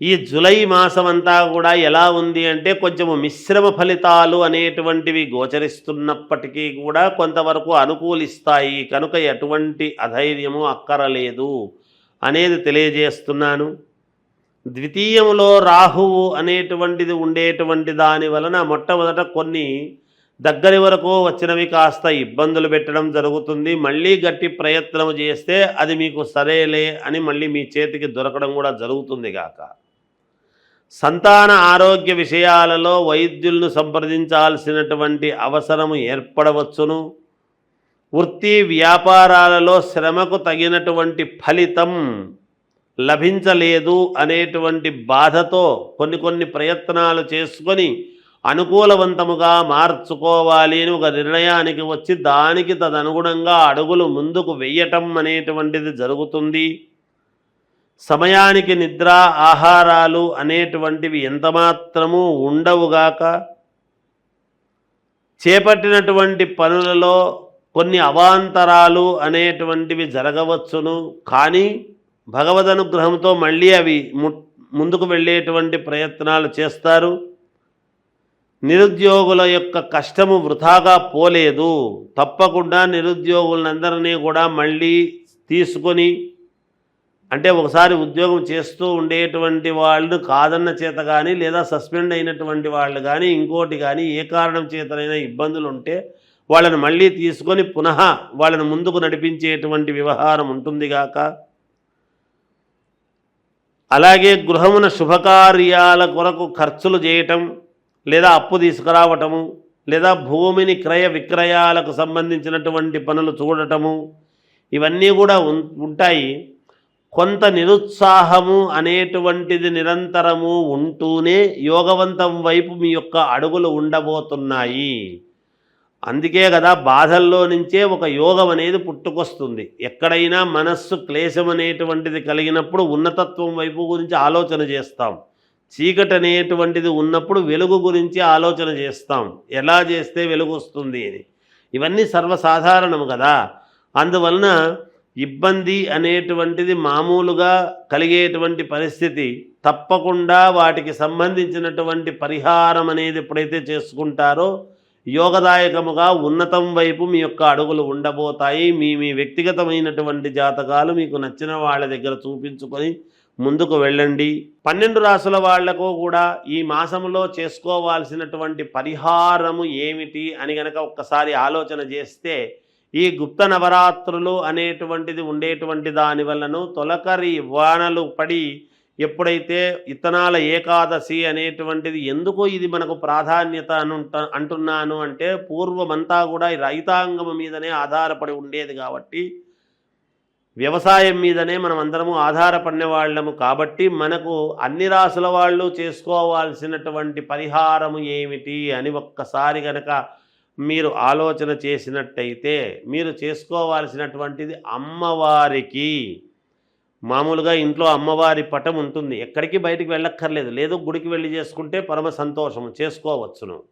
ఈ జులై మాసం అంతా కూడా ఎలా ఉంది అంటే కొంచెము మిశ్రమ ఫలితాలు అనేటువంటివి గోచరిస్తున్నప్పటికీ కూడా కొంతవరకు అనుకూలిస్తాయి. కనుక ఎటువంటి అధైర్యము అక్కరలేదు అనేది తెలియజేస్తున్నాను. ద్వితీయంలో రాహువు అనేటువంటిది ఉండేటువంటి దాని వలన మొట్టమొదట కొన్ని దగ్గరి వరకు వచ్చినవి కాస్త ఇబ్బందులు పెట్టడం జరుగుతుంది. మళ్ళీ గట్టి ప్రయత్నం చేస్తే అది మీకు సరేలే అని మళ్ళీ మీ చేతికి దొరకడం కూడా జరుగుతుంది గాక. సంతాన ఆరోగ్య విషయాలలో వైద్యులను సంప్రదించాల్సినటువంటి అవసరము ఏర్పడవచ్చును. వృత్తి వ్యాపారాలలో శ్రమకు తగినటువంటి ఫలితం లభించలేదు అనేటువంటి బాధతో కొన్ని కొన్ని ప్రయత్నాలు చేసుకొని అనుకూలవంతముగా మార్చుకోవాలి అని ఒక నిర్ణయానికి వచ్చి దానికి తదనుగుణంగా అడుగులు ముందుకు వెయ్యటం అనేటువంటిది జరుగుతుంది. సమయానికి నిద్ర ఆహారాలు అనేటువంటివి ఎంతమాత్రము ఉండవుగాక చేపట్టినటువంటి పనులలో కొన్ని అవాంతరాలు అనేటువంటివి జరగవచ్చును. కానీ భగవద్ అనుగ్రహంతో మళ్ళీ అవి ముందుకు వెళ్ళేటువంటి ప్రయత్నాలు చేస్తారు. నిరుద్యోగుల యొక్క కష్టము వృధాగా పోలేదు. తప్పకుండా నిరుద్యోగులందరినీ కూడా మళ్ళీ తీసుకొని అంటే ఒకసారి ఉద్యోగం చేస్తూ ఉండేటువంటి వాళ్ళు కాదన్న చేత కానీ లేదా సస్పెండ్ అయినటువంటి వాళ్ళు కానీ ఇంకోటి కానీ ఏ కారణం చేతనైనా ఇబ్బందులు ఉంటే వాళ్ళని మళ్ళీ తీసుకొని పునః వాళ్ళని ముందుకు నడిపించేటువంటి వ్యవహారం ఉంటుందిగాక అలాగే గృహమున శుభకార్యాల కొరకు ఖర్చులు చేయటం లేదా అప్పు తీసుకురావటము లేదా భూమిని క్రయ విక్రయాలకు సంబంధించినటువంటి పనులు చూడటము ఇవన్నీ కూడా ఉంటాయి. కొంత నిరుత్సాహము అనేటువంటిది నిరంతరము ఉంటూనే యోగవంతం వైపు మీ యొక్క అడుగులు ఉండబోతున్నాయి. అందుకే కదా బాధల్లో నుంచే ఒక యోగం అనేది పుట్టుకొస్తుంది. ఎక్కడైనా మనస్సు క్లేశం అనేటువంటిది కలిగినప్పుడు ఉన్నతత్వం వైపు గురించి ఆలోచన చేస్తాం. చీకటి అనేటువంటిది ఉన్నప్పుడు వెలుగు గురించి ఆలోచన చేస్తాం. ఎలా చేస్తే వెలుగు వస్తుంది అని. ఇవన్నీ సర్వసాధారణం కదా. అందువలన ఇబ్బంది అనేటువంటిది మామూలుగా కలిగేటువంటి పరిస్థితి తప్పకుండా వాటికి సంబంధించినటువంటి పరిహారం అనేది ఎప్పుడైతే చేసుకుంటారో యోగదాయకముగా ఉన్నతం వైపు మీ యొక్క అడుగులు ఉండబోతాయి. మీ మీ వ్యక్తిగతమైనటువంటి జాతకాలు మీకు నచ్చిన వాళ్ళ దగ్గర చూపించుకొని ముందుకు వెళ్ళండి. పన్నెండు రాసుల వాళ్ళకు కూడా ఈ మాసంలో చేసుకోవాల్సినటువంటి పరిహారము ఏమిటి అని గనక ఒక్కసారి ఆలోచన చేస్తే ఈ గుప్త నవరాత్రులు అనేటువంటిది ఉండేటువంటి దాని వలన తొలకరి వానలు పడి ఎప్పుడైతే ఇత్తనాల ఏకాదశి అనేటువంటిది ఎందుకు ఇది మనకు ప్రాధాన్యత అనుంట అంటున్నాను అంటే పూర్వమంతా కూడా ఈ రైతాంగం మీదనే ఆధారపడి ఉండేది కాబట్టి వ్యవసాయం మీదనే మనం అందరము ఆధారపడిన వాళ్ళము కాబట్టి మనకు అన్ని రాసుల వాళ్ళు చేసుకోవాల్సినటువంటి పరిహారము ఏమిటి అని ఒక్కసారి గనక మీరు ఆలోచన చేసినట్టయితే మీరు చేసుకోవాల్సినటువంటిది అమ్మవారికి. మామూలుగా ఇంట్లో అమ్మవారి పటం ఉంటుంది. ఎక్కడికి బయటికి వెళ్ళక్కర్లేదు. లేదు గుడికి వెళ్ళి చేసుకుంటే పరమ సంతోషము. చేసుకోవచ్చును.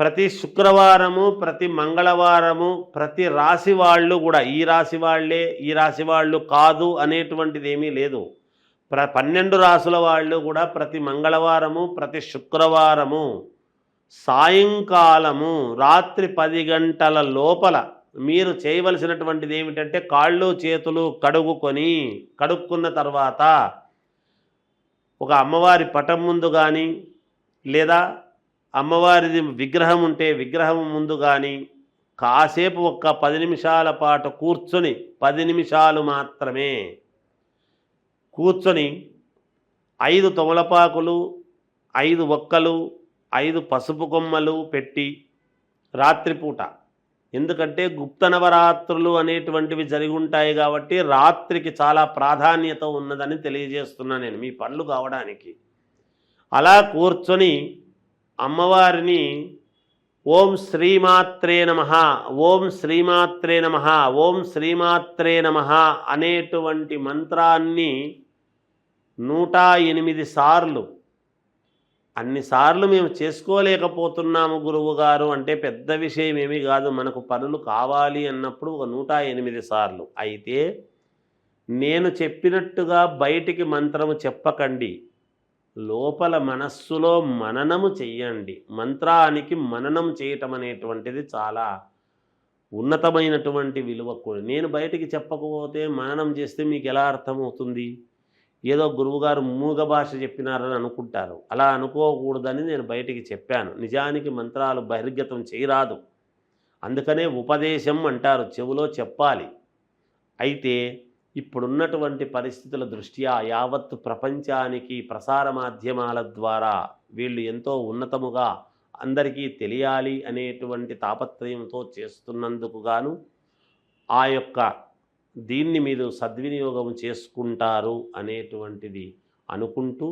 ప్రతి శుక్రవారము ప్రతి మంగళవారము ప్రతి రాశి వాళ్ళు కూడా ఈ రాశి వాళ్ళే ఈ రాశి వాళ్ళు కాదు అనేటువంటిది ఏమీ లేదు. ప్ర పన్నెండు రాసుల వాళ్ళు కూడా ప్రతి మంగళవారము ప్రతి శుక్రవారము సాయంకాలము రాత్రి పది గంటల లోపల మీరు చేయవలసినటువంటిది ఏమిటంటే కాళ్ళు చేతులు కడుగుకొని కడుక్కున్న తర్వాత ఒక అమ్మవారి పటం ముందు కానీ లేదా అమ్మవారిది విగ్రహం ఉంటే విగ్రహం ముందు కానీ కాసేపు ఒక్క పది నిమిషాల పాటు కూర్చొని పది నిమిషాలు మాత్రమే కూర్చొని ఐదు తొమలపాకులు ఐదు ఒక్కలు ఐదు పసుపు కొమ్మలు పెట్టి రాత్రిపూట. ఎందుకంటే గుప్త నవరాత్రులు అనేటువంటివి జరిగి ఉంటాయి కాబట్టి రాత్రికి చాలా ప్రాధాన్యత ఉన్నదని తెలియజేస్తున్నాను నేను మీ పనులు కావడానికి. అలా కూర్చొని అమ్మవారిని ఓం శ్రీమాత్రే నమ ఓం శ్రీమాత్రే నమ ఓం శ్రీమాత్రే నమ అనేటువంటి మంత్రాన్ని నూట ఎనిమిది సార్లు అన్నిసార్లు మేము చేసుకోలేకపోతున్నాము గురువుగారు అంటే పెద్ద విషయం ఏమీ కాదు. మనకు పనులు కావాలి అన్నప్పుడు ఒక నూట ఎనిమిది సార్లు. అయితే నేను చెప్పినట్టుగా బయటికి మంత్రము చెప్పకండి. లోపల మనస్సులో మననము చెయ్యండి. మంత్రానికి మననం చేయటం అనేటువంటిది చాలా ఉన్నతమైనటువంటి విలువ కూడా. నేను బయటికి చెప్పకపోతే మననం చేస్తే మీకు ఎలా అర్థమవుతుంది? ఏదో గురువుగారు మూగ భాష చెప్పినారని అనుకుంటారు. అలా అనుకోకూడదని నేను బయటికి చెప్పాను. నిజానికి మంత్రాలు బహిర్గతం చేయరాదు. అందుకనే ఉపదేశం అంటారు. చెవులో చెప్పాలి. అయితే ఇప్పుడున్నటువంటి పరిస్థితుల దృష్ట్యా యావత్ ప్రపంచానికి ప్రసార మాధ్యమాల ద్వారా వీళ్ళు ఎంతో ఉన్నతముగా అందరికీ తెలియాలి అనేటువంటి తాపత్రయంతో చేస్తున్నందుకు గాను ఆ యొక్క దీన్ని మీరు సద్వినియోగం చేసుకుంటారు అనేటువంటిది అనుకుంటూ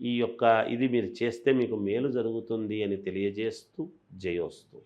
ఈ యొక్క ఇది మీరు చేస్తే మీకు మేలు జరుగుతుంది అని తెలియజేస్తూ జయోస్తు.